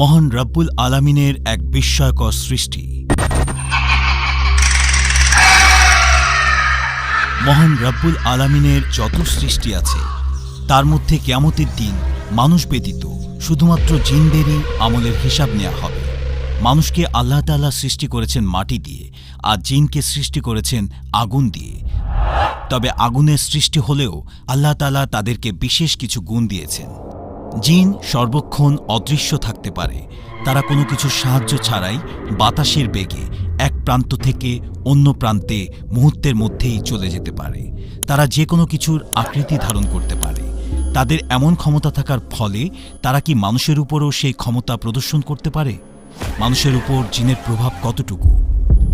মহান রব্বুল আলামিনের এক বিস্ময়কর সৃষ্টি। মহান রব্বুল আলামিনের যত সৃষ্টি আছে, তার মধ্যে কেয়ামতের দিন মানুষ ব্যতীত শুধুমাত্র জিনদেরই আমলের হিসাব নেওয়া হবে। মানুষকে আল্লাহ তাআলা সৃষ্টি করেছেন মাটি দিয়ে আর জিনকে সৃষ্টি করেছেন আগুন দিয়ে। তবে আগুনের সৃষ্টি হলেও আল্লাহ তাআলা তাদেরকে বিশেষ কিছু গুণ দিয়েছেন। জিন সর্বক্ষণ অদৃশ্য থাকতে পারে। তারা কোনো কিছু সাহায্য ছাড়াই বাতাসের বেগে এক প্রান্ত থেকে অন্য প্রান্তে মুহূর্তের মধ্যেই চলে যেতে পারে। তারা যে কোনো কিছুর আকৃতি ধারণ করতে পারে। তাদের এমন ক্ষমতা থাকার ফলে তারা কি মানুষের উপরও সেই ক্ষমতা প্রদর্শন করতে পারে? মানুষের উপর জিনের প্রভাব কতটুকু?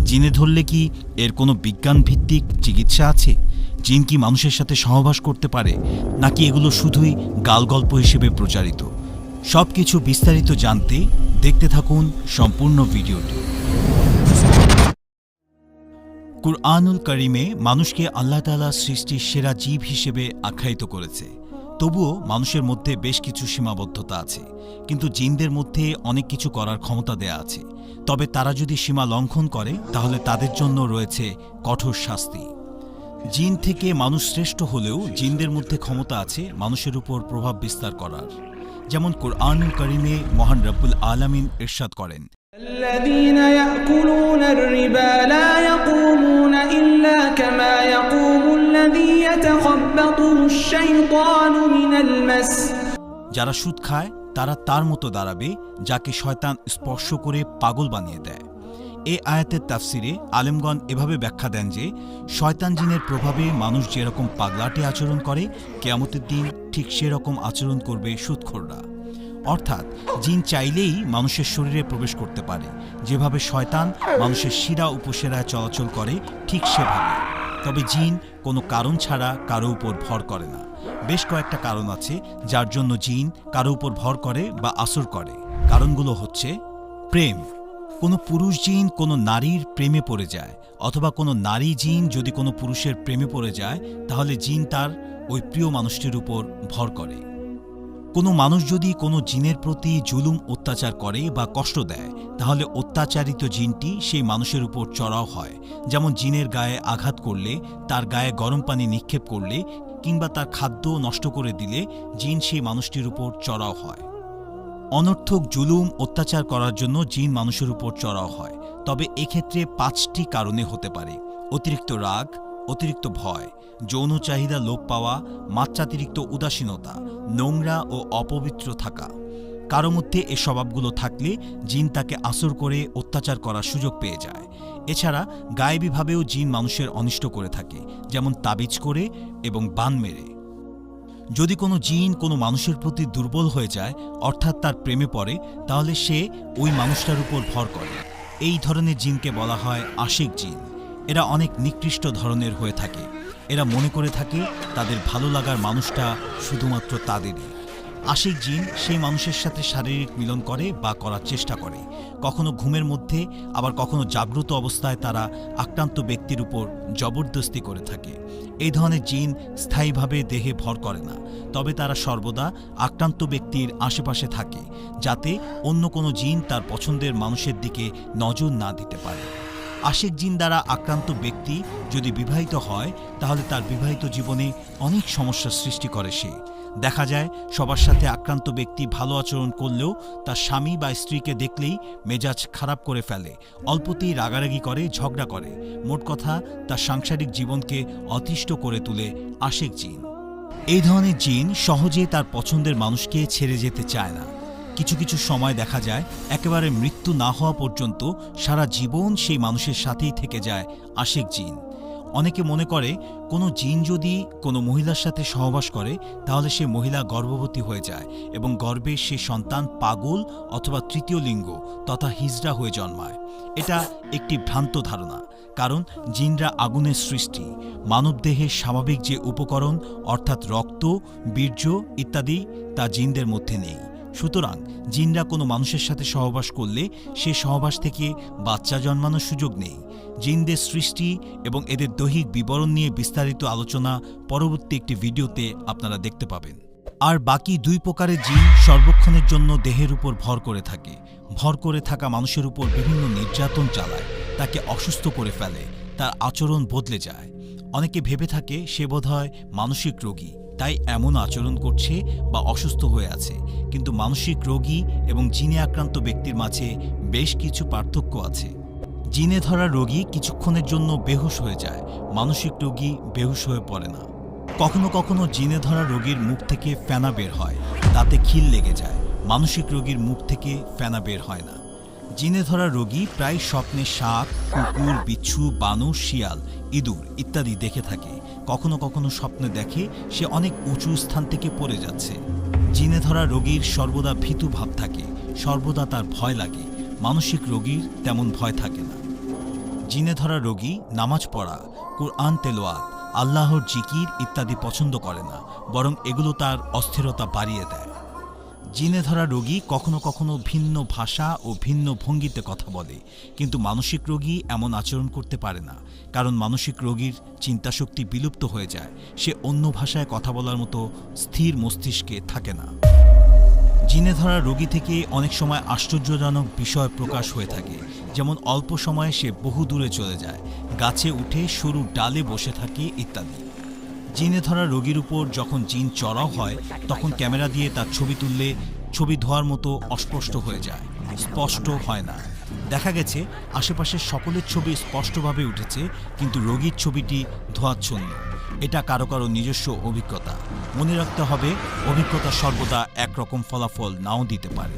জিনে ধরলে কি এর কোনো বিজ্ঞান ভিত্তিক চিকিৎসা আছে? জিন কি মানুষের সাথে সহবাস করতে পারে, নাকি এগুলো শুধুই গালগল্প হিসেবে প্রচারিত? সব কিছু বিস্তারিত জানতে দেখতে থাকুন সম্পূর্ণ ভিডিওটি। কুরআনুল করিমে মানুষকে আল্লাহ তাআলা সৃষ্টির সেরা জীব হিসেবে আখ্যায়িত করেছে। তবুও মানুষের মধ্যে বেশ কিছু সীমাবদ্ধতা আছে, কিন্তু জিনদের মধ্যে অনেক কিছু করার ক্ষমতা দেয়া আছে। তবে তারা যদি সীমা লঙ্ঘন করে, তাহলে তাদের জন্য রয়েছে কঠোর শাস্তি। জিন থেকে মানুষ শ্রেষ্ঠ হলেও জিনদের মধ্যে ক্ষমতা আছে মানুষের উপর প্রভাব বিস্তার করার যেমন কোরআনুল করিমে মহান রব্বুল আলামিন ইরশাদ করেন الذين يأكلون الربا لا يقومون إلا كما يقوم الذي يتخبطه الشيطان من المس যারা সুদ খায় তারা তার মতো দাঁড়াবে যাকে শয়তান স্পর্শ করে পাগল বানিয়ে দেয় এ আয়াতের তাফসিরে আলেমগণ এভাবে ব্যাখ্যা দেন যে, শয়তান জিনের প্রভাবে মানুষ যেরকম পাগলাটে আচরণ করে, কেয়ামতের দিন ঠিক সেরকম আচরণ করবে সুদখোররা। অর্থাৎ, জিন চাইলেই মানুষের শরীরে প্রবেশ করতে পারে। যেভাবে শয়তান মানুষের শিরা উপসেরায় চলাচল করে, ঠিক সেভাবে। তবে জিন কোনো কারণ ছাড়া কারও উপর ভর করে না। বেশ কয়েকটা কারণ আছে যার জন্য জিন কারও উপর ভর করে বা আসর করে। কারণগুলো হচ্ছে, প্রেম। কোনো পুরুষ জিন কোনো নারীর প্রেমে পড়ে যায়, অথবা কোনো নারী জিন যদি কোনো পুরুষের প্রেমে পড়ে যায়, তাহলে জিন তার ওই প্রিয় মানুষটির উপর ভর করে। কোনো মানুষ যদি কোনো জিনের প্রতি জুলুম অত্যাচার করে বা কষ্ট দেয়, তাহলে অত্যাচারিত জিনটি সেই মানুষের উপর চড়াও হয়, যেমন জিনের গায়ে আঘাত করলে, তার গায়ে গরম পানি নিক্ষেপ করলে, কিংবা তার খাদ্য নষ্ট করে দিলে, জিন সেই মানুষটির উপর চড়াও হয়। অনর্থক জুলুম অত্যাচার করার জন্য জিন মানুষের উপর চড়াও হয়। তবে এক্ষেত্রে পাঁচটি কারণে হতে পারে। অতিরিক্ত রাগ, অতিরিক্ত ভয়, যৌন চাহিদা লোপ পাওয়া, মাত্রাতিরিক্ত উদাসীনতা, নোংরা ও অপবিত্র থাকা। কারও মধ্যে এ স্বভাবগুলো থাকলে জিন তাকে আসর করে অত্যাচার করার সুযোগ পেয়ে যায়। এছাড়া গায়েবীভাবেও জিন মানুষের অনিষ্ট করে থাকে, যেমন তাবিজ করে এবং বান মেরে। যদি কোনো জিন কোনো মানুষের প্রতি দুর্বল হয়ে যায়, অর্থাৎ তার প্রেমে পড়ে, তাহলে সে ওই মানুষটার উপর ভর করে। এই ধরনের জিনকে বলা হয় আশিক জিন। এরা অনেক নিকৃষ্ট ধরনের হয়ে থাকে। এরা মনে করে থাকে তাদের ভালো লাগার মানুষটা শুধুমাত্র তাদেরই। আশিক জিন সেই মানুষের সাথে শারীরিক মিলন করে বা করার চেষ্টা করে। কখনো ঘুমের মধ্যে, আবার কখনো জাগ্রত অবস্থায় তারা আক্রান্ত ব্যক্তির উপর জবরদস্তি করে থাকে। এই ধরনের জিন স্থায়ীভাবে দেহে ভর করে না, তবে তারা সর্বদা আক্রান্ত ব্যক্তির আশেপাশে থাকে, যাতে অন্য কোনো জিন তার পছন্দের মানুষের দিকে নজর না দিতে পারে। আশিক জিন দ্বারা আক্রান্ত ব্যক্তি যদি বিবাহিত হয়, তাহলে তার বিবাহিত জীবনে অনেক সমস্যার সৃষ্টি করে সে। দেখা যায়, সবার সাথে আক্রান্ত ব্যক্তি ভালো আচরণ করলেও তার স্বামী বা স্ত্রীকে দেখলেই মেজাজ খারাপ করে ফেলে, অল্পতেই রাগারাগি করে, ঝগড়া করে। মোট কথা, তার সাংসারিক জীবনকে অতিষ্ঠ করে তুলে আশিক জিন। এই ধরনের জিন সহজে তার পছন্দের মানুষকে ছেড়ে যেতে চায় না। কিছু কিছু সময় দেখা যায়, একেবারে মৃত্যু না হওয়া পর্যন্ত সারা জীবন সেই মানুষের সাথেই থেকে যায় আশিক জিন। অনেকে মনে করে, কোনো জিন যদি কোনো মহিলার সাথে সহবাস করে, তাহলে সে মহিলা গর্ভবতী হয়ে যায় এবং গর্ভে সে সন্তান পাগল অথবা তৃতীয় লিঙ্গ তথা হিজড়া হয়ে জন্মায়। এটা একটি ভ্রান্ত ধারণা, কারণ জিনরা আগুনের সৃষ্টি মানবদেহের স্বাভাবিক যে উপকরণ, অর্থাৎ রক্ত, বীর্য ইত্যাদি, তা জিনদের মধ্যে নেই। সুতরাং জিনরা কোনো মানুষের সাথে সহবাস করলে সে সহবাস থেকে বাচ্চা জন্মানোর সুযোগ নেই। জিনদের সৃষ্টি এবং এদের দৈহিক বিবরণ নিয়ে বিস্তারিত আলোচনা পরবর্তী একটি ভিডিওতে আপনারা দেখতে পাবেন। আর বাকি দুই প্রকারের জিন সর্বক্ষণের জন্য দেহের উপর ভর করে থাকে। ভর করে থাকা মানুষের উপর বিভিন্ন নির্যাতন চালায়। তাকে অসুস্থ করে ফেলে। তার আচরণ বদলে যায়। অনেকে ভেবে থাকে সে বোধহয় মানসিক রোগী। তাই এমন আচরণ করছে বা অসুস্থ হয়ে আছে। কিন্তু মানসিক রোগী এবং জিনে আক্রান্ত ব্যক্তির মাঝে বেশ কিছু পার্থক্য আছে। জিনে ধরা রোগী কিছুক্ষণের জন্য বেহুশ হয়ে যায়। মানসিক রোগী বেহুশ হয়ে পড়ে না। কখনো কখনো জিনে ধরা রোগীর মুখ থেকে ফেনা বের হয়। তাতে খিল লেগে যায়। মানসিক রোগীর মুখ থেকে ফেনা বের হয় না। জিনে ধরা রোগী প্রায় স্বপ্নে সাপ, কুকুর, বিচ্ছু, বানর, শিয়াল, ইঁদুর ইত্যাদি দেখে থাকে। কখনো কখনো স্বপ্নে দেখে সে অনেক উঁচু স্থান থেকে পড়ে যাচ্ছে। জিনে ধরা রোগীর সর্বদা ভীতু ভাব থাকে, সর্বদা তার ভয় লাগে। মানসিক রোগীর তেমন ভয় থাকে না। জিনে ধরা রোগী নামাজ পড়া, কোরআন তেলোয়াত আল্লাহর জিকির ইত্যাদি পছন্দ করে না, বরং এগুলো তার অস্থিরতা বাড়িয়ে দেয়। জিনে ধরা রোগী কখনো কখনো ভিন্ন ভাষা ও ভিন্ন ভঙ্গিতে কথা বলে। কিন্তু মানসিক রোগী এমন আচরণ করতে পারে না। কারণ মানসিক রোগীর চিন্তাশক্তি বিলুপ্ত হয়ে যায়। সে অন্য ভাষায় কথা বলার মতো স্থির মস্তিষ্কে থাকে না। জিনে ধরা রোগী থেকে অনেক সময় আশ্চর্যজনক বিষয় প্রকাশ হয়ে থাকে। যেমন অল্প সময়ে সে বহু দূরে চলে যায়। গাছে উঠে সরু ডালে বসে থাকে ইত্যাদি। জিনে ধরা রোগীর উপর যখন জিন চড়াও হয়, তখন ক্যামেরা দিয়ে তার ছবি তুললে ছবি ধোয়ার মতো অস্পষ্ট হয়ে যায়। স্পষ্ট হয় না। দেখা গেছে, আশেপাশের সকলের ছবি স্পষ্টভাবে উঠেছে, কিন্তু রোগীর ছবিটি ধোয়াচ্ছন্ন। এটা কারও কারও নিজস্ব অভিজ্ঞতা। মনে রাখতে হবে, অভিজ্ঞতা সর্বদা একরকম ফলাফল নাও দিতে পারে।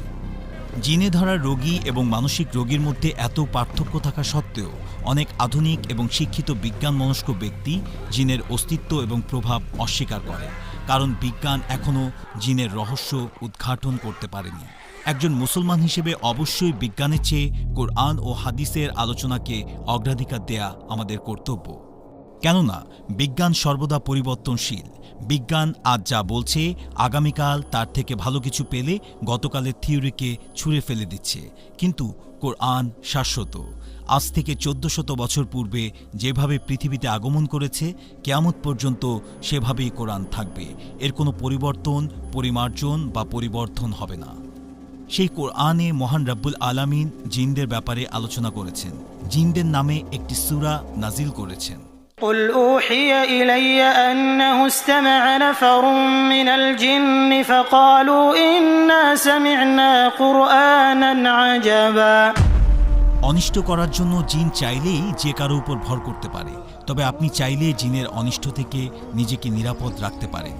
জিনে ধরা রোগী এবং মানসিক রোগীর মধ্যে এত পার্থক্য থাকা সত্ত্বেও অনেক আধুনিক এবং শিক্ষিত বিজ্ঞান মনস্ক ব্যক্তি জিনের অস্তিত্ব এবং প্রভাব অস্বীকার করে, কারণ বিজ্ঞান এখনও জিনের রহস্য উদ্ঘাটন করতে পারেনি। একজন মুসলমান হিসেবে অবশ্যই বিজ্ঞানের চেয়ে কোরআন ও হাদিসের আলোচনাকে অগ্রাধিকার দেয়া আমাদের কর্তব্য। কেননা বিজ্ঞান সর্বদা পরিবর্তনশীল। বিজ্ঞান আজ যা বলছে, আগামীকাল তার থেকে ভালো কিছু পেলে গতকালের থিওরিকে ছুঁড়ে ফেলে দিচ্ছে। কিন্তু কোরআন শাশ্বত। আজ থেকে চোদ্দ শত বছর পূর্বে যেভাবে পৃথিবীতে আগমন করেছে, কেয়ামত পর্যন্ত সেভাবেই কোরআন থাকবে। এর কোনো পরিবর্তন, পরিমার্জন বা পরিবর্তন হবে না। সেই কোরআনে মহান রব্বুল আলামিন জিনদের ব্যাপারে আলোচনা করেছেন। জিনদের নামে একটি সুরা নাজিল করেছেন। قل أوحي إلي أنه استمع نفر من الجن فقالوا إنا سمعنا قرآنا عجبا অনিষ্ট করার জন্য জিন চাইলেই যে কারো উপর ভর করতে পারে তবে আপনি চাইলে জিনের অনিষ্ট থেকে নিজেকে নিরাপদ রাখতে পারেন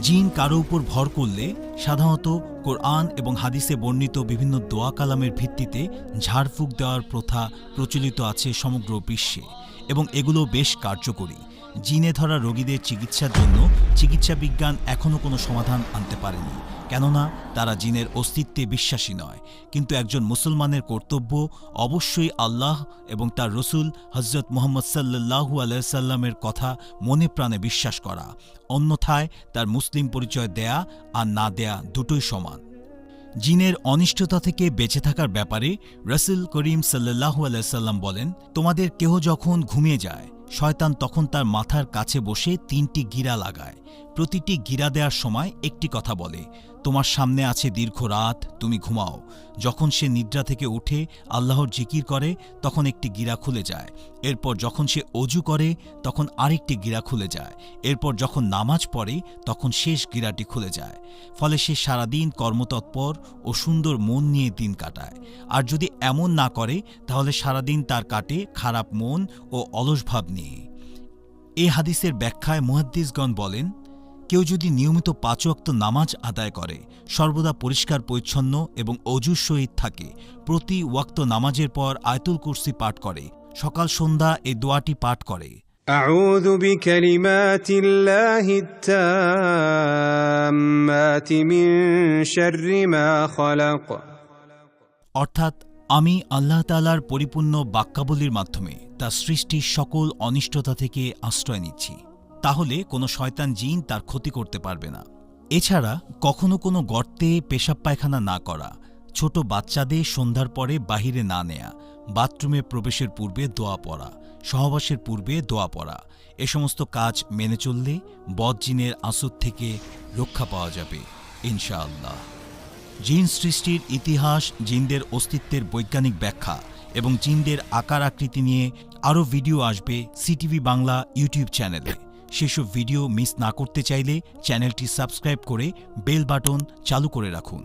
জিন কারো উপর ভর করলে সাধারণত কোরআন এবং হাদিসে বর্ণিত বিভিন্ন দোয়া কালামের ভিত্তিতে ঝাড়ফুঁক দেওয়ার প্রথা প্রচলিত আছে সমগ্র বিশ্বে এবং এগুলো বেশ কার্যকরী। জিনে ধরা রোগীদের চিকিৎসার জন্য চিকিৎসা বিজ্ঞান এখনও কোনো সমাধান আনতে পারেনি। কেননা, তারা জিনের অস্তিত্বে বিশ্বাসী নয়। কিন্তু একজন মুসলমানের কর্তব্য অবশ্যই আল্লাহ এবং তার রসুল হজরত মোহাম্মদ সাল্লাহু আলাইসাল্লামের কথা মনে প্রাণে বিশ্বাস করা। অন্যথায় তার মুসলিম পরিচয় দেয়া আর না দেয়া দুটোই সমান। জিনের অনিষ্টতা থেকে বেঁচে থাকার ব্যাপারে রসুল করিম সাল্লাহ আলাইসাল্লাম বলেন, তোমাদের কেহ যখন ঘুমিয়ে যায়, শয়তান তখন তার মাথার কাছে বসে তিনটি গিরা লাগায়। প্রতিটি গিরা দেওয়ার সময় একটি কথা বলে। তোমার সামনে আছে দীর্ঘ রাত, তুমি ঘুমাও। যখন সে নিদ্রা থেকে উঠে আল্লাহর জিকির করে, তখন একটি গিরা খুলে যায়। এরপর যখন সে অজু করে, তখন আরেকটি গিরা খুলে যায়। এরপর যখন নামাজ পড়ে, তখন শেষ গিরাটি খুলে যায়। ফলে সে সারাদিন কর্মতৎপর ও সুন্দর মন নিয়ে দিন কাটায়। আর যদি এমন না করে, তাহলে সারাদিন তার কাটে খারাপ মন ও অলস ভাব নিয়ে। এ হাদিসের ব্যাখ্যায় মুহাদ্দিসগণ বলেন কেউ যদি নিয়মিত পাঁচ ওয়াক্ত নামাজ আদায় করে সর্বদা পরিষ্কার পরিচ্ছন্ন এবং অজুর সহিত থাকে প্রতি ওয়াক্ত নামাজের পর আয়তুল কুরসি পাঠ করে সকাল সন্ধ্যা এই দোয়াটি পাঠ করে أعوذ بكلمات الله التامات من شر ما خلق অর্থাৎ আমি আল্লাহ তালার পরিপূর্ণ বাক্যাবলীর মাধ্যমে তার সৃষ্টির সকল অনিষ্টতা থেকে আশ্রয় নিচ্ছি তাহলে কোনো শয়তান জিন তার ক্ষতি করতে পারবে না। এছাড়া কখনো কোনো গর্তে পেশাব পায়খানা না করা, ছোট বাচ্চাদের সন্ধ্যার পরে বাহিরে না নেয়া, বাথরুমে প্রবেশের পূর্বে দোয়া পড়া, সহবাসের পূর্বে দোয়া পড়া, এ সমস্ত কাজ মেনে চললে বদজিনের আসর থেকে রক্ষা পাওয়া যাবে, ইনশাআল্লাহ। জিন সৃষ্টির ইতিহাস, জিনদের অস্তিত্বের বৈজ্ঞানিক ব্যাখ্যা এবং জিনদের আকার আকৃতি নিয়ে আরও ভিডিও আসবে সিটিভি বাংলা ইউটিউব চ্যানেলে। সেসব ভিডিও মিস না করতে চাইলে চ্যানেলটি সাবস্ক্রাইব করে বেল বাটন চালু করে রাখুন।